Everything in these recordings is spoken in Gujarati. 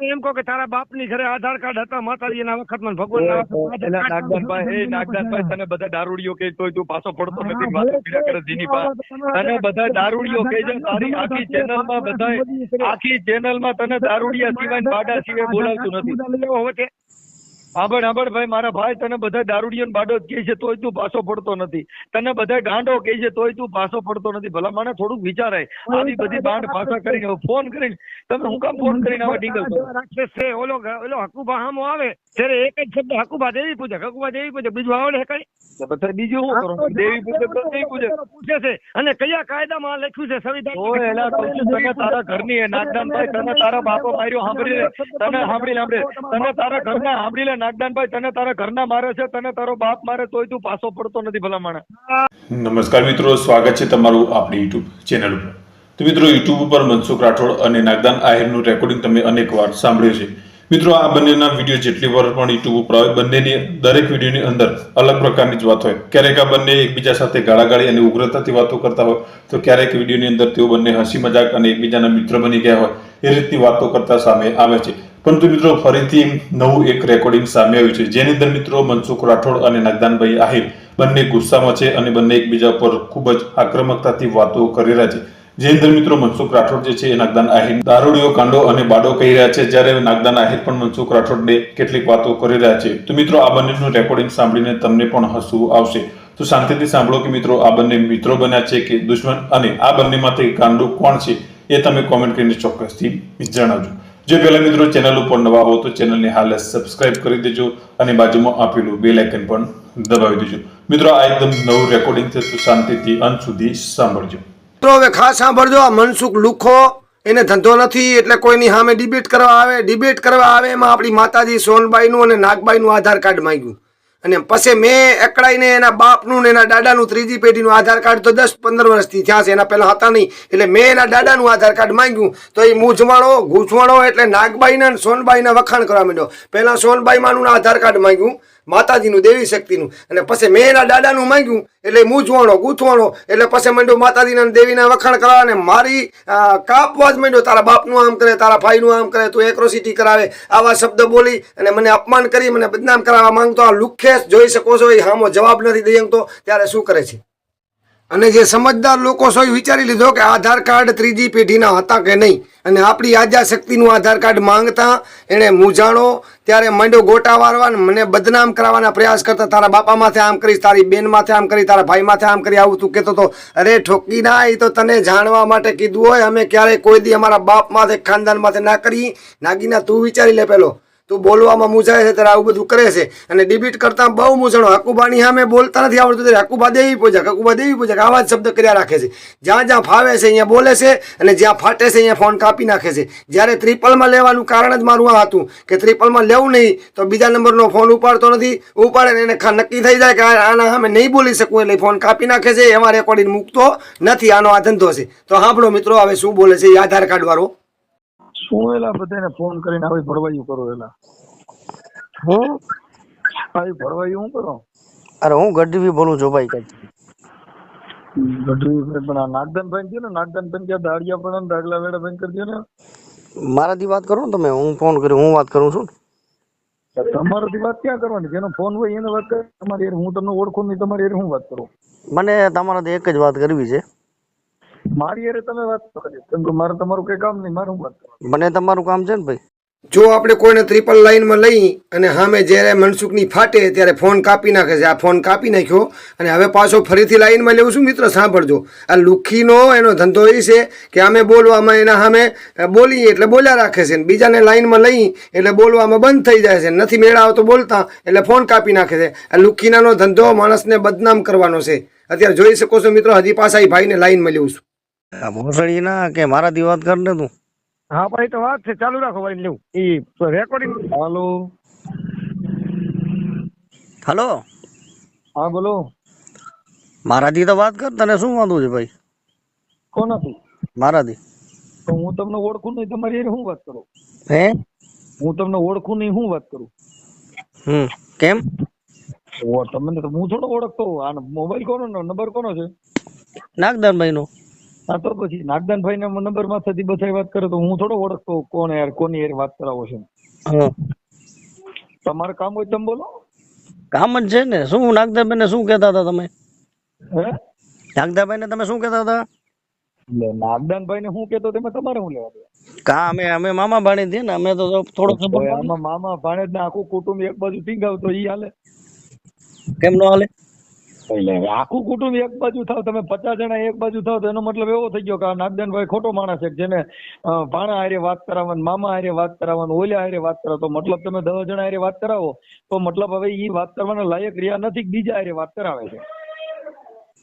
એમ કહો કે તારા બાપની ઘરે આધાર કાર્ડ હતા વખતમાં ને એલા આધાર કાર્ડ નાગદાનભાઈ એ નાગદાનભાઈ તને બધા દારૂડીઓ કે તોય તું પાછો પડતો નથી માથું પીડા કરે જીની પાસે. તને બધા દારૂડીઓ કે છે તારી આખી ચેનલમાં બધા આખી ચેનલમાં તને દારૂડિયા સિવાય બાડા સિવાય બોલાવતું નથી. સાંભળ સાંભળ ભાઈ મારા ભાઈ તને બધા દારૂડિયો બાડો કહે છે તોય તું પાછો પડતો નથી. તને બધા ગાંડો કહે છે તોય તું પાછો પડતો નથી. ભલા મને થોડુંક વિચારાય. આવી બધી બાંડ ભાષા કરીને ફોન કરીને તમે હું કામ ફોન કરીને આવા ડીંગલ છે ઓલો ઓલો હકુબા હામો આવે ત્યારે એક જ શબ્દ હકુબા દેવી પૂજક હકુબા દેવી પૂજક બીજું આવડે કઈ? બધા બીજું શું કરો? દેવી પૂજક દેવી પૂજક પૂછે છે અને કયા કાયદામાં લખ્યું છે સંવિધાન ઓય એલા તમે તારા ઘરની એ નાગદાનભાઈ તને તારા બાપો માર્યો સાંભળી લે. તને સાંભળી સાંભળી. તને તારા ઘરના સાંભળી લે નાગદાનભાઈ, તને તારા ઘરના મારે છે, તને તારો બાપ મારે, તોય તું પાછો પડતો નથી ભલા નમસ્કાર મિત્રો, સ્વાગત છે તમારું આપણી યુટ્યુબ ચેનલ ઉપર. તો મિત્રો યુટ્યુબ ઉપર મનસુખ રાઠોડ અને નાગદાન આહિરનું રેકોર્ડિંગ તમે અનેક વાર સાંભળ્યું છે. મિત્રો, આ બંનેના વીડિયો જેટલી વાર પણ યુટ્યુબ ઉપર આવે, બંનેની દરેક વિડીયોની અંદર અલગ પ્રકારની જ વાત હોય. ક્યારેક આ બંને એકબીજા સાથે ગાળાગાળી અને ઉગ્રતાથી વાતો કરતા હોય, તો ક્યારેક વિડીયોની અંદર તેઓ બંને હસી મજાક અને એકબીજાના મિત્ર બની ગયા હોય, એ રીતની વાતો કરતા સામે આવે છે. પરંતુ મિત્રો, ફરીથી નવું એક રેકોર્ડિંગ સામે આવ્યું છે. જેની અંદર મિત્રો મનસુખ રાઠોડ અને નાગદાનભાઈ આહિર બંને ગુસ્સામાં છે અને બંને એકબીજા પર ખૂબ જ આક્રમકતાથી વાતો કરી રહ્યા છે. જે અંદર મિત્રો મનસુખ રાઠોડ જે છે એ નાગદાન આહિર દારૂડીઓ, કાંડો અને બાડો કહી રહ્યા છે. જ્યારે નાગદાન આહિર પણ મનસુખ રાઠોડને કેટલીક વાતો કરી રહ્યા છે. તો મિત્રો, આ બંનેનું રેકોર્ડિંગ સાંભળીને તમને પણ હસવું આવશે. તો શાંતિથી સાંભળો કે મિત્રો, આ બંને મિત્રો બન્યા છે કે દુશ્મન? અને આ બંનેમાંથી કાંડો કોણ છે એ તમે કોમેન્ટ કરીને ચોક્કસથી જણાવજો. જે પહેલા મિત્રો ચેનલ ઉપર નવા હો તો ચેનલને હાલ સબસ્ક્રાઇબ કરી દેજો અને બાજુમાં આપેલું બે લાઇકન પણ દબાવી દેજો. મિત્રો, આ એકદમ નવું રેકોર્ડિંગ છે, તો શાંતિથી અંત સુધી સાંભળજો. મિત્રો, હવે ખાસ સાંભળજો, આ મનસુખ લુખો, એને ધંધો નથી, એટલે કોઈની સામે ડિબેટ કરવા આવે ડિબેટ કરવા આવે એમાં આપણી માતાજી સોનબાઈનું અને નાગબાઈનું આધાર કાર્ડ માંગ્યું. અને પછી મેં એકડાઈને એના બાપનું ને એના દાદાનું ત્રીજી પેઢીનું આધાર કાર્ડ તો દસ પંદર વર્ષથી થયા છે, એના પહેલા હતા નહીં. એટલે મેં એના દાદાનું આધાર કાર્ડ માંગ્યું. તો એ મૂંઝવાણો ગૂંચવાણો એટલે નાગબાઈના સોનબાઈના વખાણ કરવા માંડ્યો. પહેલાં સોનબાઈ માનું આધાર કાર્ડ માંગ્યું. માતાજીનું દેવી શક્તિનું. અને પછી મેં એના દાદાનું માંગ્યું, એટલે મૂંઝવાણો ગૂંથવાણો એટલે પછી માંડ્યો માતાજીના દેવીના વખાણ કરવા અને મારી કાપવા જ માંડ્યો. તારા બાપનું આમ કરે, તારા ભાઈનું આમ કરે, તું એક્રોસિટી કરાવે, આવા શબ્દ બોલી અને મને અપમાન કરી, મને બદનામ કરાવવા માંગતો. આ લુખ્ખે જોઈ શકો છો, એ હામો જવાબ નથી દઈ તો ત્યારે શું કરે છે? અને જે સમજદાર લોકો સો એ વિચારી લીધો કે આધાર કાર્ડ ત્રીજી પેઢીના હતા કે નહીં? અને આપણી આજા શક્તિનું આધાર કાર્ડ માંગતા એણે મૂંઝાણો, ત્યારે મંડો ગોટા વારવા મને બદનામ કરાવવાના પ્રયાસ કરતા તારા બાપા માથે આમ કરીશ, તારી બેન માથે આમ કરી તારા ભાઈ માથે આમ કરી આવું તું કહેતો તો અરે ઠોકી ના, એ તો તને જાણવા માટે કીધું હોય, અમે ક્યારેય કોઈ દી અમારા બાપ માથે ખાનદાન માથે ના કરી. નાગીના, તું વિચારી લે પેલો. તું બોલવામાં મૂંઝાય છે ત્યારે આવું બધું કરે છે. અને ડિબીટ કરતા બહુ મૂંઝણો. હકુબાની સામે બોલતા નથી આવડતું. ત્યારે હકુબા દેવી પૂજક, હકુબા દેવી પૂજક. આવા જ શબ્દ કર્યા રાખે છે. જ્યાં જ્યાં ફાવે છે, અહીંયા બોલે છે અને જ્યાં ફાટે છે, અહીંયા ફોન કાપી નાખે છે. જ્યારે ત્રિપલમાં લેવાનું કારણ જ મારું આ હતું કે ત્રિપલમાં લેવું નહીં, તો બીજા નંબરનો ફોન ઉપાડતો નથી. ઉપાડે એને નક્કી થઈ જાય કે આના સામે નહીં બોલી શકું એટલે ફોન કાપી નાખે છે. એમાં રેકોર્ડિંગ મૂકતો નથી. આનો આ ધંધો છે. તો સાંભળો મિત્રો, હવે શું બોલે છે એ આધાર કાર્ડ વાળો. શું એલા બધાને ફોન કરીને આવી ભરવાયું કરો એલા. હું? આવી ભરવાયું શું કરો? અરે હું ગઢવી બોલું છું ભાઈ કઈ. ગઢવી પણ આ નાગદાનભાઈ ને કહો ને નાગદાનભાઈ ક્યાં દાડિયા પણ દાગલા વેડા બેન કરજો ને. મારાથી વાત કરો ને તમે હું ફોન કર્યો હું વાત કરું છું. તમારાથી વાત ક્યાં કરવાની? જેનો ફોન હોય એને વાત કરે તમારી હું તમને ઓળખું નહીં તમારી હું વાત કરું? મને તમારાથી એક જ વાત કરવી છે. મારી હારે તમે વાત કરો કેમ કે મારે તમારું કઈ કામ નહીં મારું વાત મને તમારું કામ છે ને ભાઈ? જો આપણે કોઈને ત્રિપલ લાઈનમાં લઈ અને સામે જ્યારે મનસુખની ફાટે ત્યારે ફોન કાપી નાખે છે. આ ફોન કાપી નાખ્યો અને હવે પાછો ફરીથી લાઈનમાં લેવું છું. મિત્ર સાંભળજો. આ લુખીનો એનો ધંધો એ છે કે અમે બોલવામાં એના સામે બોલીએ એટલે બોલ્યા રાખે છે બીજાને લાઈનમાં લઈ એટલે બોલવામાં બંધ થઈ જાય છે નથી મેળા તો બોલતા એટલે ફોન કાપી નાખે છે. આ લુખીનાનો ધંધો માણસને બદનામ કરવાનો છે. અત્યારે જોઈ શકો છો મિત્રો હજી પાછા એ ભાઈને લાઈનમાં લેવું છું. ભોસડી ના કે મારાથી વાત કર ને તું? હા ભાઈ તો વાત છે. ચાલુ રાખો ભાઈ લેવું એ રેકોર્ડિંગ હાલો. હાલો? હા બોલો. મારાથી તો વાત કર તને શું વાંધો છે ભાઈ? કોણ હતું? મારાથી તો હું તમને ઓળખું નહીં તમારી હું વાત કરું? હે? હું તમને ઓળખું નહીં હું વાત કરું? હમ કેમ? ઓ તમને તો હું થોડો ઓળખતો. આ મોબાઈલ કોનો નંબર કોનો છે? નાગદાનભાઈ નો હા તો પછી નાગદાનભાઈ ના નંબરમાંથી બધા વાત કરે તો હું થોડો ઓળખતો કોણ યાર કોની યાર વાત કરાવો છે. તમારે કામ હોય તમે બોલો. કામ જ છે ને. શું નાગદાભાઈ ને શું કહેતા હતા તમે? હે? નાગદાભાઈ ને તમે શું કહેતા હતા? નાગદાનભાઈ ને હું કેતો તેમાં તમારે હું લેવા કા અમે અમે મામા ભાણે છીએ ને. અમે તો થોડો આમાં મામા ભાણેજ ને આખું કુટુંબ એક બાજુ ટીંગાવ ઈ હાલે. કેમ નો હાલે? એટલે આખું કુટુંબ એક બાજુ થાવ તમે પચાસ જણા એક બાજુ થાવ તો એનો મતલબ એવો થઈ ગયો કે આ નાગદાનભાઈ ખોટો માણસ છે જેને ભાણા હારે વાત કરાવવાની મામા હારે વાત કરાવવાની ઓલ્યા હારે વાત કરાવો તો મતલબ તમે દસ જણા હારે વાત કરાવો તો મતલબ હવે એ વાત કરવાના લાયક રહ્યા નથી બીજા હારે વાત કરાવે છે.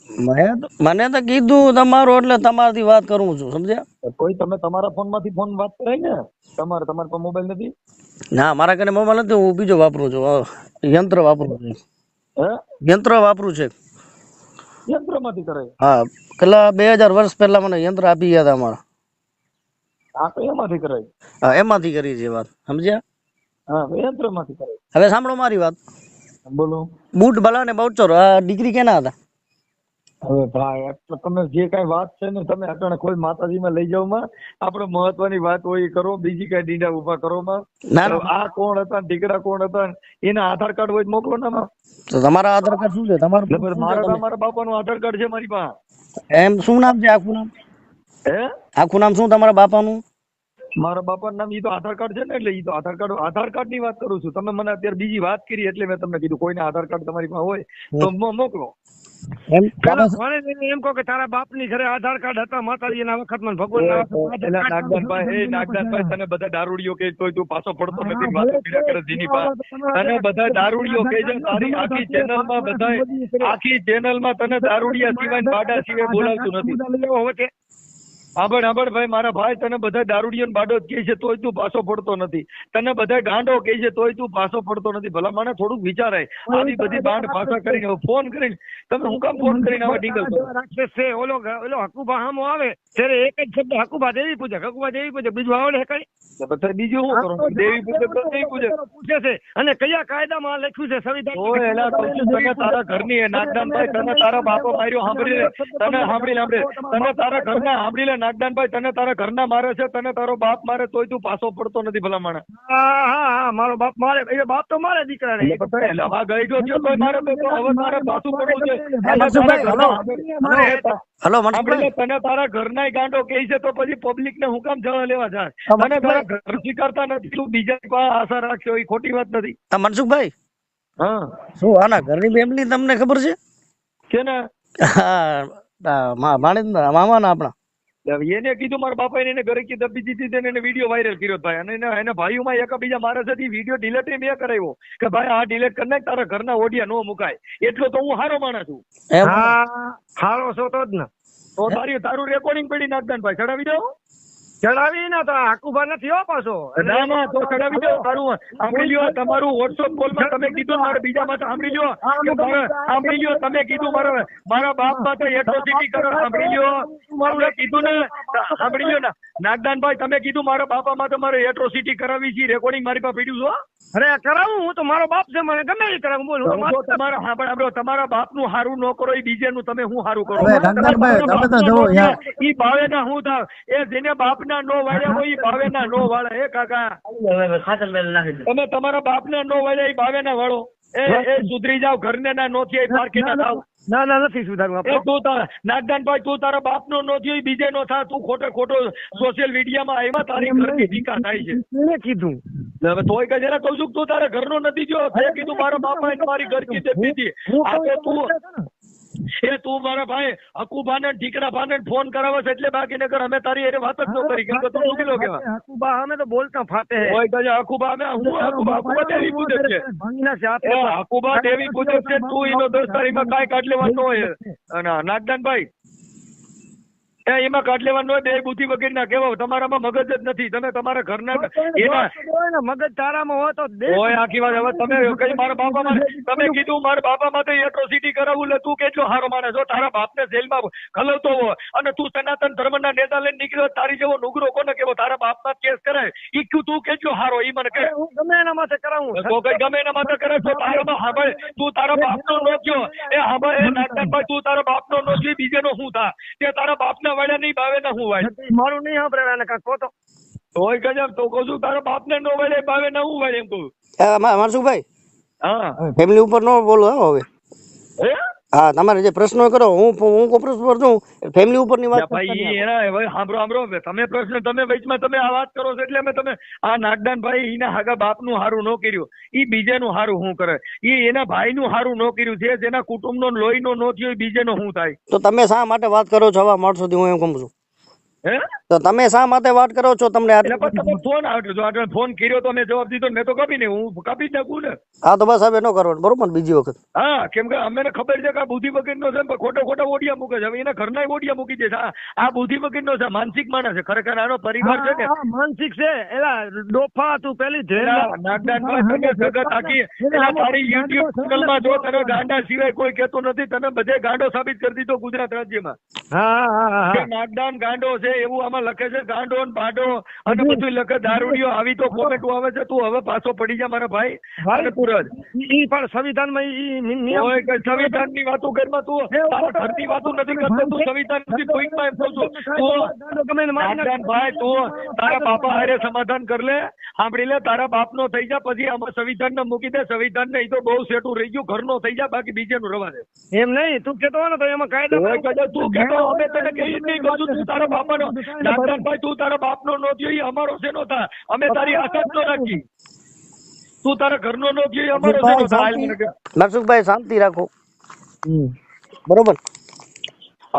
મેં મને તો કીધું તમારું એટલે તમારાથી વાત કરું છું સમજ્યા? કોઈ તમે તમારા ફોનમાંથી ફોન વાત કરાય ને? તમારે તમારે પાસે મોબાઈલ નથી? ના મારા કને મોબાઈલ નથી હું બીજો વાપરું છું યંત્ર વાપરું છું. યંત્ર વાપરું છે. યંત્રમાંથી કરાય હા પેલા બે હજાર વર્ષ પહેલા મને યંત્ર આપી ગયા હતા અમારા. તો એમાંથી કરે? હા એમાંથી કરી છે વાત સમજ્યા? હા યંત્રમાંથી કરાય હવે સાંભળો મારી વાત. બોલો. બૂટ ભલા ને બહુચર આ ડિગ્રી કેના હતા? હવે ભાઈ તો તમે જે કઈ વાત છે ને તમે અટાણે કોઈ માતાજીમાં લઈ જાવમાં. આપણે મહત્વની વાત હોય એ કરો બીજી કઈ ડીંડા ઊભા કરો માં. આ કોણ હતા ઢીકડા કોણ હતા એના આધાર કાર્ડ હોય મોકલો ને તો તમારા આધાર કાર્ડ શું છે? તમારું મારા તમારા બાપાનું આધાર કાર્ડ છે મારી પાસે. એમ શું નામ છે? આખું નામ? હે? આખું નામ શું તમારા બાપાનું? મારા બાપાનું નામ ઈ તો આધાર કાર્ડ છે ને એટલે ઈ તો આધાર કાર્ડ આધાર કાર્ડની વાત કરું છું. તમે મને અત્યારે બીજી વાત કરી એટલે મેં તમને કીધું કોઈને આધાર કાર્ડ તમારી પાસે હોય તો મોકલો. એમ કહો કે તારા બાપની ઘરે આધાર કાર્ડ હતા માતાજી ના વખત વખતમાં ભગવાન આધાર નાગદાનભાઈ તને બધા દારૂડીઓ કે તોય તું પાછો પડતો નથી વાતો કર્યા કરે જીની પાસે તને બધા દારૂડીઓ કે છે તારી આખી ચેનલમાં બધા આખી ચેનલમાં તને દારૂડિયા સિવાય બાડા સિવાય બોલાવતું નથી. આંબળ આંબળ ભાઈ મારા ભાઈ તને બધા દારૂડિયો બાડો કહે છે તોય તું પાછો પડતો નથી. તને બધા ગાંડો કહે છે તોય તું પાછો પડતો નથી. ભલા મને થોડુંક વિચારાય. આવી બધી બાંડ પાછા કરીને ફોન કરીને તમે હું કામ ફોન કરીને આવા ડીંગલ છે ઓલો ઓલો હકુબા હામો આવે ત્યારે એક જ શબ્દ હકુબા દેવી પૂજક હકુબા દેવી પૂજક બીજું આવડે કઈ? તો બીજું શું કરો? દેવી પૂજક દેવી પૂજક. પૂછે છે અને કયા કાયદામાં લખ્યું છે સંવિધાન તને તારા ઘરની નાગદાનભાઈ તને તારા બાપો માર્યો સાંભળી લે. તને સાંભળી લે. તને તારા ઘરના સાંભળી લે નાગદાનભાઈ તને તારા ઘરના મારે છે તને તારો બાપ મારે તોય તું પાછો પડતો નથી ભલા માણે હા હા હા મારો બાપ મારે એ બાપ તો મારે દીકરા ને એટલે હવે તોય મારે હવે મારે પાછું પડવું છે. તારા હલો. મનસુખભાઈ. તને તારા ઘરના ગાંડો કે છે તો પછી પબ્લિક ને હું કામ જવા લેવા જાય? મને તને તારા ઘર સ્વીકારતા નથી તું બીજા પાસે આશા રાખશો એ ખોટી વાત નથી. મનસુખભાઈ હા. શું આના ઘરની ફેમિલી તમને ખબર છે? કે ને હા મામા ના આપણા. એને કીધું મારા બાપા એને ઘરે કી દબી દીધી એને વીડિયો વાયરલ કર્યો ભાઈ. અને એના એના ભાઈઓમાં એક બીજા મારા સાથે વીડિયો ડિલેટ મેં કરાવ્યો કે ભાઈ આ ડિલેટ કરી નાખ તારા ઘરના ઓડિયા નો મુકાય. એટલો તો હું હારો માણસ છું. હા હારો છો તો જ ને. તો તારી તારું રેકોર્ડિંગ પડી નાખતા ભાઈ. ચડાવી દો ચડાવી ના તો આકુભા નથી હો પાછો. ના ના તો ચડાવી દો તારું સાંભળી લ્યો તમારું વોટ્સઅપ કોલમાં તમે કીધું મારે બીજા માં સાંભળી લ્યો. સાંભળી લ્યો તમે કીધું મારા મારા બાપ માટે એટ્રોસિટી કરો સાંભળી લ્યો. મારું કીધું ને સાંભળી લ્યો ને. નાગદાનભાઈ તમે કીધું મારા બાપા માટે મારે એટ્રોસિટી કરાવી છે રેકોર્ડિંગ મારી પાસે પડ્યું છો અરે કરાવું હું તો મારો બાપ છે મને ગમે એ કરાવું બોલ હું તો બાપ- તમારા હા પણ આપડે તમારા બાપનું હારું ન કરો એ બીજે નું તમે હું હારું કરો? એ ભાવે તો ભાવેના હું થાવ. એ જેને બાપના નો વાળ્યા હોય ઈ ભાવેના નો વાળે. હે કાકા? તમે તમારા બાપના નો વાળ્યા ઈ ભાવેના વાળો. એ એ સુધરી જાવ ઘરને ના નો થયા પારખી ના થાવ. ના ના નથી સુધારવું એ તું તારા નાગદાનભાઈ તું તારા બાપનો નો થયો બીજે નો થા. તું ખોટે ખોટો સોશિયલ મીડિયામાં આવ્યા તારી ઘરની ટીકા થાય છે. મેં કીધું. હવે તોય કે જરા કહું છું તું તારા ઘરનો નથી જો કીધું મારા બાપા એ મારી ઘર કીધી આ તો તું એ તું મારા ભાઈ હકુભાને ને ઠીકરાભાને ને ફોન કરાવે છે એટલે બાકી નગર અમે તારી એને વાત જ ન કરી કેમ કે તું ઉકેલો કેવા. હકુબા અમે તો બોલતા ફાટે. હે ઓય કજે હકુભા અમે હું હકુભા હકુભા દેવી પૂજક છે. ભાંગીના છે એ આપણે હકુભા દેવી પૂજક છે તું એનો દસ તારીખમાં કાઈ કાઢ નો હોય. અને નાગદાનભાઈ એ એમાં કાઢ લેવાનું હોય બે બુદ્ધિ વગેરે ના કેવો તમારામાં મગજ જ નથી. તમે તમારા ઘરના એના મગજ તારામાં હોય તો હોય આખી વાત. હવે તમે કઈ મારા બાપા માટે તમે કીધું મારા બાપા માટે એટ્રોસિટી કરાવવું એટલે તું કેટલો સારો માણસ છો તારા બાપને જેલમાં ખલવતો હોય. અને તું સનાતન ધર્મના નેતા લઈને નીકળ્યો તારી જેવો નુગરો કોને કેવો તારા બાપમાં કેસ કરાય. ઈ કયું તું કેટલો હારો ઈ મને કહે. હું ગમે એના માથે કરાવું. તો કઈ ગમે એના માટે કરે તો તારામાં સાંભળ તું તારા બાપનો નો થયો એ સાંભળ એ તું તારા બાપનો નો થયો બીજેનો શું થા? તે તારા બાપના વાળ્યા નહીં ભાવે તો હું વાડે મારું નહીં સાંભળે એને કાંઈક કહો તો. હોય ગજબ તો કહું છું તારા બાપને નો વાડે ભાવે ને હું વાડે એમ કહું. મનસુખભાઈ? હા. ફેમિલી ઉપર નો બોલો હો હવે. હે? હા તમારે જે પ્રશ્નો કરો હું હું કોપરેટ પર છું. ફેમિલી ઉપરની વાત ભાઈ એના સાંભળો સાંભળો. તમે પ્રશ્ન તમે વચમાં તમે આ વાત કરો છો એટલે અમે તમે આ નાગદાન ભાઈ એના હાગા બાપનું હારું ન કર્યું. ઈ બીજાનું હારું હું કરે. ઈ એના ભાઈનું હારું ન કર્યું છે જેના કુટુંબનો લોહીનો ન થયો ઈ બીજાનો શું થાય. તો તમે શા માટે વાત કરો છો આવા માણસોથી હું એમ કહું છું. હે? તો તમે શા માટે વાત કરો છો તમને ફોન આવ્યો જો ફોન કર્યો તો મેં જવાબ દીધો મેં તો કાપી નહીં હું કાપી જ નાખું ને? હા તો બસ હવે ન કરો બરોબર બીજી વખત. હા કેમ કે અમને ખબર છે કે આ બુદ્ધિ વગરનો છે પણ ખોટો ખોટા ઓડિયા મૂકે છે. એના ઘરના ઓડિયા મૂકી દે છે. આ બુદ્ધિ વગર નો છે માનસિક માણસ છે. ખરેખર આનો પરિવાર છે ને માનસિક છે. એલા ડોફા તું પેલી જગત આખી એલા તારી યુટ્યુબ ચેનલમાં જો તને ગાંડા સિવાય કોઈ કહેતો નથી તને બધે ગાંડો સાબિત કરી દીધો ગુજરાત રાજ્યમાં. હા હા હા નાગદાન ગાંડો છે એવું આમાં લખે છે ગાંડો ને ભાંડો અને બધું લખે દારૂડીઓ આવી તો કોમેન્ટો આવે છે તું હવે પાછો પડી જા મારા ભાઈ અને પૂરજ ઈ પણ સંવિધાનમાં ઈ નિયમ હોય કે સંવિધાનની વાતો ઘરમાં તું. તારા ઘરની વાતો નથી કરતો તું સંવિધાન નથી કોઈકમાં એમ કહું છું. તું મારી તું તારા બાપા હારે સમાધાન કર લે સાંભળી લે તારા બાપનો થઈ જા પછી આમાં સંવિધાન ને મૂકી દે સંવિધાન ને ઈ તો બહુ સેટું રહી ગયું ઘરનો થઈ જા બાકી બીજેનું રવા દે. એમ નહીં તું કેતો ને તો એમાં કાયદો તું કેતો અમે તને જ નહીં કહું છું, તું તારા બાપાનો. નાગદાનભાઈ તું તારા બાપનો નો થયો એ અમારો શેનો થાય અમે તારી આશા નો ન રાખી. તું તારા ઘરનો નો થયો એ અમારો શેનો થા? હાલ નરસુખભાઈ શાંતિ રાખો. બરોબર.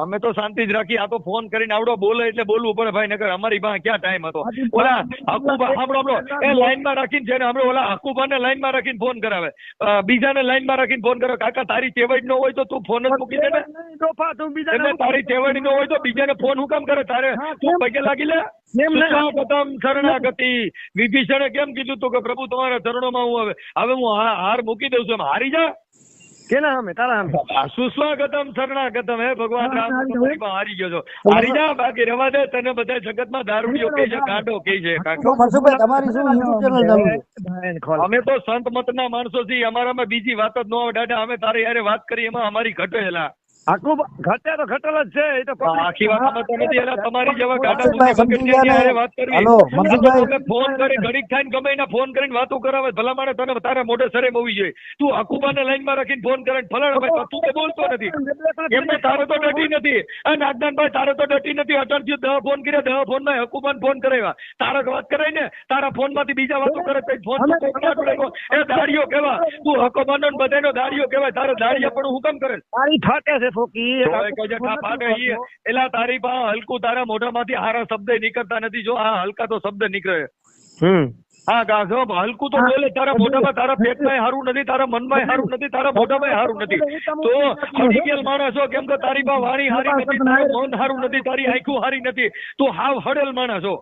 અમે તો શાંતિ જ રાખી આ તો ફોન કરીને આવડો બોલે એટલે બોલવું પડે ભાઈ નકર અમારી પાસે ક્યાં ટાઈમ હતો? ઓલા હકુબા સાંભળો સાંભળો. એ લાઈનમાં રાખીને છે ને હમણાં ઓલા હકુબાને લાઈનમાં રાખીને ફોન કરાવે. બીજાને લાઈનમાં રાખીને ફોન કરે કાકા તારી ચેવડ ન હોય તો તું ફોન જ મૂકી દે ને. એટલે તારી ટેવડ ન હોય તો બીજાને ફોન હું કામ કરે? તારે તું પગે લાગી લે. સુસ્વાગતમ શરણાગતિ. વિભીષણે કેમ કીધું તું કે પ્રભુ તમારા ચરણોમાં હું હવે હવે હું હા- હાર મૂકી દઉં છું. એમ હારી જા. કેના સામે તારા સામે સુસ્વાગતમ શરણાગતમ હે ભગવાન રામ તમારી પાસે હારી ગયો છો. હારી જા બાકી રવા દે તને બધા જગતમાં દારૂડિયો કહે છે કાંડો કહે છે તમારી શું યુટ્યુબ. અમે તો સંત મતના માણસો છીએ અમારામાં બીજી વાત જ ન આવે. દાદા અમે તારે યારે વાત કરી એમાં અમારી ઘટેલા આખું બ- ઘટે તો ઘટેલ જ છે એ તો આખી વાત તો નથી એલા તમારી જેવા ગાડા બુદ્ધિ સમજી ગયા ને? હારે વાત કરવી હલો, મનસુખભાઈ. ફોન કરી ઘડીક થાય ગમે એના ફોન કરીને વાતો કરાવે ભલા માણે તને તારા મોઢે સરે હોવી જોઈએ. તું હકુબાને લાઈનમાં રાખીને ફોન કરે ફલાણા ભાઈ તું તો બોલતો નથી. એમને તારો તો ડટી નથી. આ નાગદાનભાઈ તારો તો ડટી નથી. અટણથી દહ ફોન કર્યા દહ ફોનમાં હકુબાન ફોન કરાવ્યા. તારા વાત કરાય ને તારા ફોનમાંથી બીજા વાતો કરે તો ફોન એ દાડીઓ કેવા? તું હકુબાનો બધા બધાનો દાડીઓ કેવાય તારો દાડિયા પણ હુકમ કરે? તારી ફાટે છે ફોકી તો એ કહે છે, "ઠા ફાટે ઈ." એલા તારી પાસે હલકું તારા મોઢામાંથી હારા શબ્દ નીકળતા નથી. જો આ હલકા તો શબ્દ નીકળે. હમ. હા ગા હલકું તો બોલે તારા મોઢામાં તારા પેટમાં હારું નથી તારા મનમાં હારું નથી તારા મોઢામાં હારું નથી. તો હડીકેલ માણસ છો કેમ કે તારી પાસે વાણી હારી નથી તારું મન હારું નથી તારી આંખું હારી નથી. તું હાવ હડેલ માણસ છો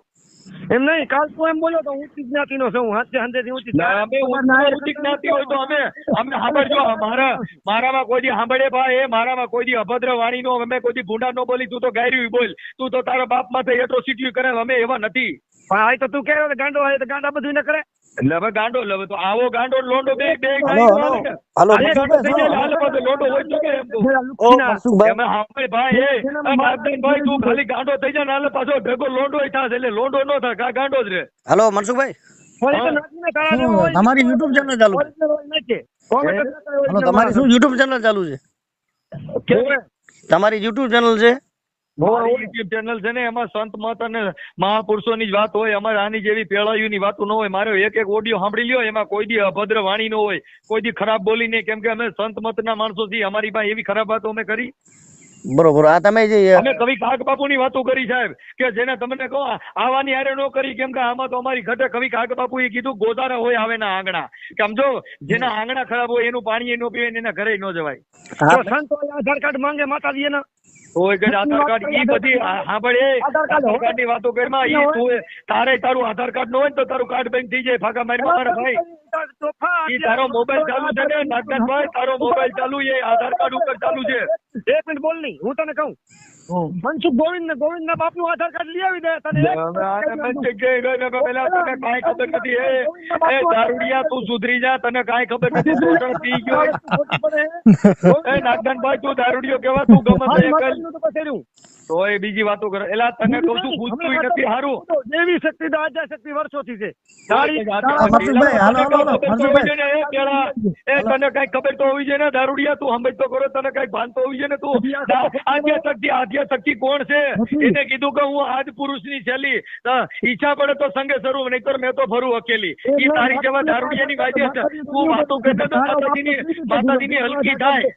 એમ નહીં કાલ તું એમ બોલ્યો તો ઊંચી જ્ઞાતિનો છું હું હાથે હાથેથી ઊંચી ના, અમે ઊંચી જ્ઞાતિ હોય તો અમે અમે સાંભળજો મારા મારામાં કોઈ દી સાંભળે ભાઈ એ મારામાં કોઈ દી અભદ્ર વાણી નો અમે કોઈ દી ભૂંડા નો બોલી તું તો ગાયરી બોલ. તું તો તારા બાપ માથે એટ્રોસિટી કરે અમે એવા નથી. પણ આ તો તું કે ગાંડો હોય તો ગાંડા બધું ન કરે. એટલે હવે ગાંડો લવે તો આવો ગાંડો લોંડો બે બે હાલો હાલો. હલો થઈ જાય, મનસુખભાઈ પાછો લોંડો હોય તો. કે ઓ મનસુખભાઈ એમે સાંભળ ભાઈ એ આ તું ખાલી ગાંડો થઈ જાય ને હાલે પાછો ભેગો લોંડો થશે એટલે લોંડો નો થાય ગાંડો જ રે હાલો મનસુખભાઈ. તમારી યુટ્યુબ ચેનલ ચાલુ છે? તમારી શું યુટ્યુબ ચેનલ ચાલુ છે? કેવું? તમારી યુટ્યુબ ચેનલ છે? YouTube ચેનલ છે ને એમાં સંત મત અને મહાપુરુષોની જ વાત હોય અમારે આની જેવી પેળાયુની વાતો ન હોય. મારે એક એક ઓડિયો સાંભળી લ્યો એમાં કોઈ દી અભદ્ર વાણી ન હોય કોઈ દી ખરાબ બોલી નહીં. કેમ કે અમે સંત મતના માણસો છીએ અમારી પાસે એવી ખરાબ વાતો અમે કરી. બરોબર આ તમે જે અમે કવિ કાક બાપુ ની વાતો કરી સાહેબ કે જેને તમને કહો આવાની હારે નો કરી કેમ કે આમાં તો અમારી ઘટે કવિ બાપુ એ કીધું ગોદારા હોય આવે ના આંગણા સમજો જેના આંગણા ખરાબ હોય એનું પાણી ન પીવે ને એના ઘરે ન જવાય. સંતો આધાર કાર્ડ માંગે માતાજી એના હોય કે આધાર કાર્ડ ઈ બધી સાંભળ એ આધાર કાર્ડની વાતો કરમાં ઈ તું તારે તારું આધાર કાર્ડ ન હોય ને તો તારું કાર્ડ બેંક થઈ જાય ફાકા મારી મારા ભાઈ. ઈ તારો મોબાઈલ ચાલુ છે ને નાગનાથભાઈ તારો મોબાઈલ ચાલુ છે આધાર કાર્ડ ઉપર ચાલુ છે. એક મિનિટ બોલ નહીં હું તને કહું. મનસુખ ગોવિંદ ને ગોવિંદ ના બાપનું આધાર કાર્ડ લઈ આવી દે તને પેલા તને કાંઈ ખબર નથી એ એ દારૂડિયા તું સુધરી જા તને કાંઈ ખબર નથી શોષણ પી ગયો. એ નાગનાથભાઈ તું દારૂડિયો કેવા તું ગમે તે મારી એક જ માતાજીનું તો પછી એ બીજી વાતો કરે. એલા તને કહું છું પૂછતું નથી હારું. દેવી શક્તિ તો આદ્યા શક્તિ વર્ષોથી છે. એ તને કઈ ખબર તો હોવી જોઈએ ને દારૂડિયા? તું સમજતો કરો તને કઈ ભાન તો હોવી જોઈએ ને તું? આદ્ય શક્તિ આદ્ય શક્તિ કોણ છે? એને કીધું કે હું આજ પુરુષની છેલ્લી. ઈચ્છા પડે તો સંગે સરું નહીતર મેં તો ફરું અકેલી. ઈ તારી જેવા દારૂડિયાની વાજે તું વાતો કરતા માતાજીની માતાજીની હલકી થાય.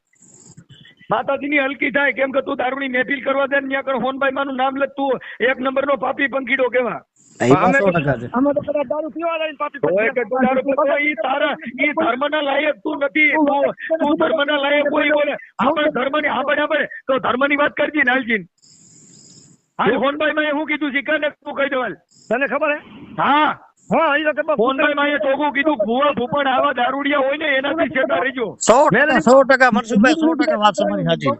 માતાજીની હલકી થાય કેમ કે તું દારૂની મહેફિલ કરવા દે ને ત્યાં આગળ હોનભાઈ માનું નામ લે તું એક નંબરનો પાપી પંખીડો કેવા અમે તો કદાચ દારૂ પીવા લાવીને પાપી હોય કે તું દારૂ પીતો ઈ તારા ઈ ધર્મના લાયક તું નથી. તું ધર્મના લાયક કોઈ બોલે. આપણે ધર્મની આપણે આપણે તો ધર્મની વાત કરજી નાલજીન હાલ હોનભાઈ માં શું કીધું? શીખર ને તું કહી દેવાલ તને ખબર હે? હા. હા એ તો ખબર હોનભાઈ ચોખ્ખું કીધું ભૂવા ભૂપણ આવા દારૂડિયા હોય ને એનાથી છેટા રહેજો સો ટકા સો ટકા મનસુખભાઈ સો ટકા વાત તમારી સાચી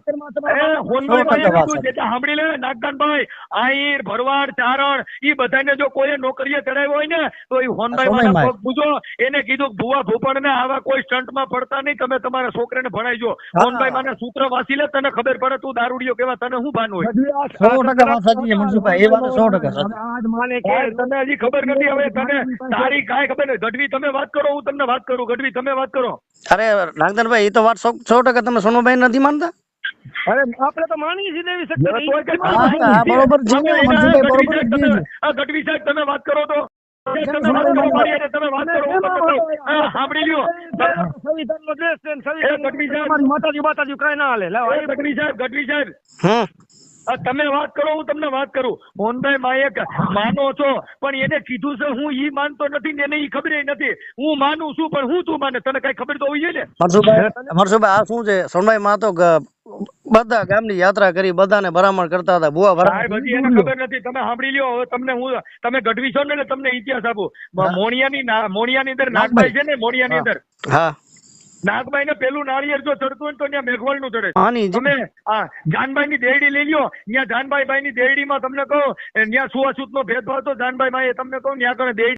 એ હોનભાઈ માં એ સો ટકા વાત કીધું જેટલા સાંભળી લે નાગદાનભાઈ આહીર ભરવાડ ચારણ ઈ બધાને જો કોઈએ નોકરીએ ચડાવ્યો હોય ને તો ઈ હોનભાઈ સમયમાં. માના પગ પૂજો એને કીધું કે ભુવા ભૂપણ ને આવા કોઈ સ્ટન્ટમાં પડતા નહીં તમે તમારા છોકરાને ભણાઈજો હોનભાઈ મને સૂત્ર વાંચી લે તને ખબર પડે તું દારૂડિયો કેવા તને શું ભાન હોય? સો ટકા વાત સાચી છે મનસુખભાઈ એ વાત સો ટકા આજ માને કે કે તને હજી ખબર નથી હવે તને તારી કાંઈ ખબર ને ગઢવી તમે વાત કરો હું તમને વાત કરું. ગઢવી તમે વાત કરો. અરે નાગદનભાઈ એ તો વાત સો ટકા તમે સોનુભાઈ નથી માનતા? અરે આપણે તો માની છીએ દેવી શક્તિ બરોબર ગઢવી બરોબર સાહેબ, તમે- ગઢવી સાહેબ તમે વાત કરો તો. વાત કરો મારી હારે, તમે વાત કરો હું તમને કહું. હા, સાંભળી લ્યો. સંવિધાનનો દેશ છે ને એ સંવિધાન ગઢવી સાહેબ. માતાજી માતાજી કઈ ના હાલે. ગઢવી સાહેબ ગઢવી સાહેબ. તમે વાત કરો હું તમને વાત કરું. મોહનભાઈ માયક માનો છો પણ એને કીધું છે હું ઈ માનતો નથી ને એને ઈ ખબર નથી. હું માનું છું પણ હું તું માને? તને કઈ ખબર તો જોઈએ ને? મનસુખભાઈ આ શું છે? સોનભાઈ માં તો બધા ગામની યાત્રા કરી બધાને ભરામણ કરતા હતા બુઆ સાહેબ બધી એને ખબર નથી. તમે સાંભળી લ્યો હવે તમને હું તમે ગઢવી છો ને તમને ઇતિહાસ આપું. મોણિયાની મોણિયાની અંદર નાગભાઈ છે ને મોણિયાની અંદર? હા. નાગભાઈ ને પેલું નાળિયેર જો ચડતું હોય તો ત્યાં મેઘવાળનું ચડે તમે આ જાનભાઈ ની દેરડી લઈ લ્યો ત્યાં જાનભાઈ ભાઈ ની દેરડીમાં તમને કહું ત્યાં સુવાસુત નો ભેદભાવ તો જાનભાઈ ભાઈ તમને કહું ત્યાં આગળ દેરડી